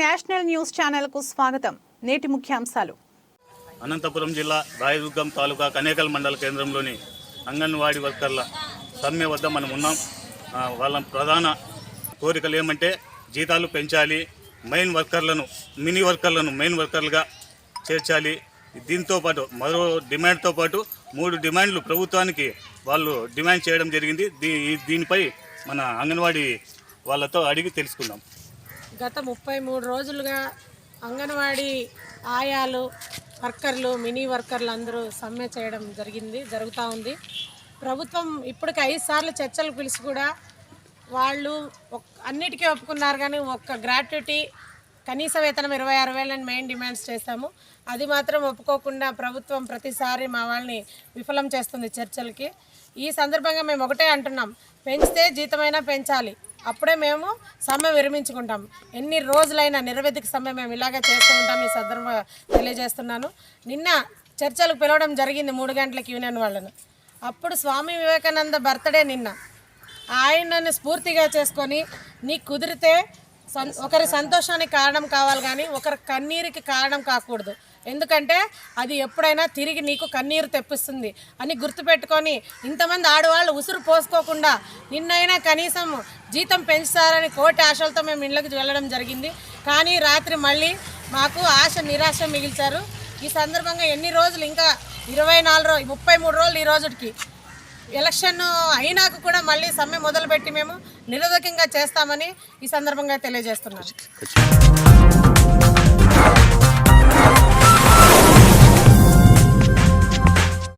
National news ఛానల్కు స్వాగతం. నేటి ముఖ్యాంశాలు. అనంతపురం జిల్లా రాయదుర్గం తాలూకా కనేకల్ మండల కేంద్రంలోని అంగన్వాడీ వర్కర్ల సమ్మె వద్ద మనం ఉన్నాం. వాళ్ళ ప్రధాన కోరికలు ఏమంటే జీతాలు పెంచాలి మెయిన్ వర్కర్లను మినీ వర్కర్లను మెయిన్ వర్కర్లుగా చేర్చాలి. దీంతో పాటు మరో డిమాండ్తో పాటు మూడు డిమాండ్లు ప్రభుత్వానికి వాళ్ళు డిమాండ్ చేయడం జరిగింది. దీ దీనిపై మన అంగన్వాడీ వాళ్ళతో అడిగి తెలుసుకుందాం. గత ముప్పై మూడు రోజులుగా అంగన్వాడీ ఆయాలు వర్కర్లు మినీ వర్కర్లు అందరూ సమ్మె చేయడం జరిగింది జరుగుతూ ఉంది. ప్రభుత్వం ఇప్పటికి ఐదు సార్లు చర్చలు పిలిచి కూడా వాళ్ళు అన్నిటికీ ఒప్పుకున్నారు కానీ ఒక్క గ్రాట్యుటీ కనీస వేతనం ఇరవై ఆరు వేలని మెయిన్ డిమాండ్స్ చేశాము. అది మాత్రం ఒప్పుకోకుండా ప్రభుత్వం ప్రతిసారి మా వాళ్ళని విఫలం చేస్తుంది చర్చలకి. ఈ సందర్భంగా మేము ఒకటే అంటున్నాం పెంచితే జీతమైనా పెంచాలి. అప్పుడే మేము సమ్మె విరమించుకుంటాం. ఎన్ని రోజులైనా నిరవధిక సమ్మె మేము ఇలాగే చేస్తూ ఉంటాం ఈ సందర్భంగా తెలియజేస్తున్నాను. నిన్న చర్చలకు పిలవడం జరిగింది మూడు గంటలకు యూనియన్ వాళ్ళను. అప్పుడు స్వామి వివేకానంద బర్త్డే నిన్న. ఆయనను స్ఫూర్తిగా చేసుకొని నీకు కుదిరితే ఒకరి సంతోషానికి కారణం కావాలి కానీ ఒకరి కన్నీరుకి కారణం కాకూడదు. ఎందుకంటే అది ఎప్పుడైనా తిరిగి నీకు కన్నీరు తెప్పిస్తుంది అని గుర్తుపెట్టుకొని ఇంతమంది ఆడవాళ్ళు ఉసురు పోసుకోకుండా నిన్నైనా కనీసం జీతం పెంచుతారని కోటి ఆశలతో మేము ఇళ్ళకి వెళ్ళడం జరిగింది. కానీ రాత్రి మళ్ళీ మాకు ఆశ నిరాశ మిగిల్చారు. ఈ సందర్భంగా ఎన్ని రోజులు ఇంకా ఇరవై నాలుగు రోజు ముప్పై మూడు రోజులు ఈ రోజుకి ఎలక్షన్ అయినాక కూడా మళ్ళీ సమ్మె మొదలుపెట్టి మేము నిరోధకంగా చేస్తామని ఈ సందర్భంగా తెలియజేస్తున్నాం.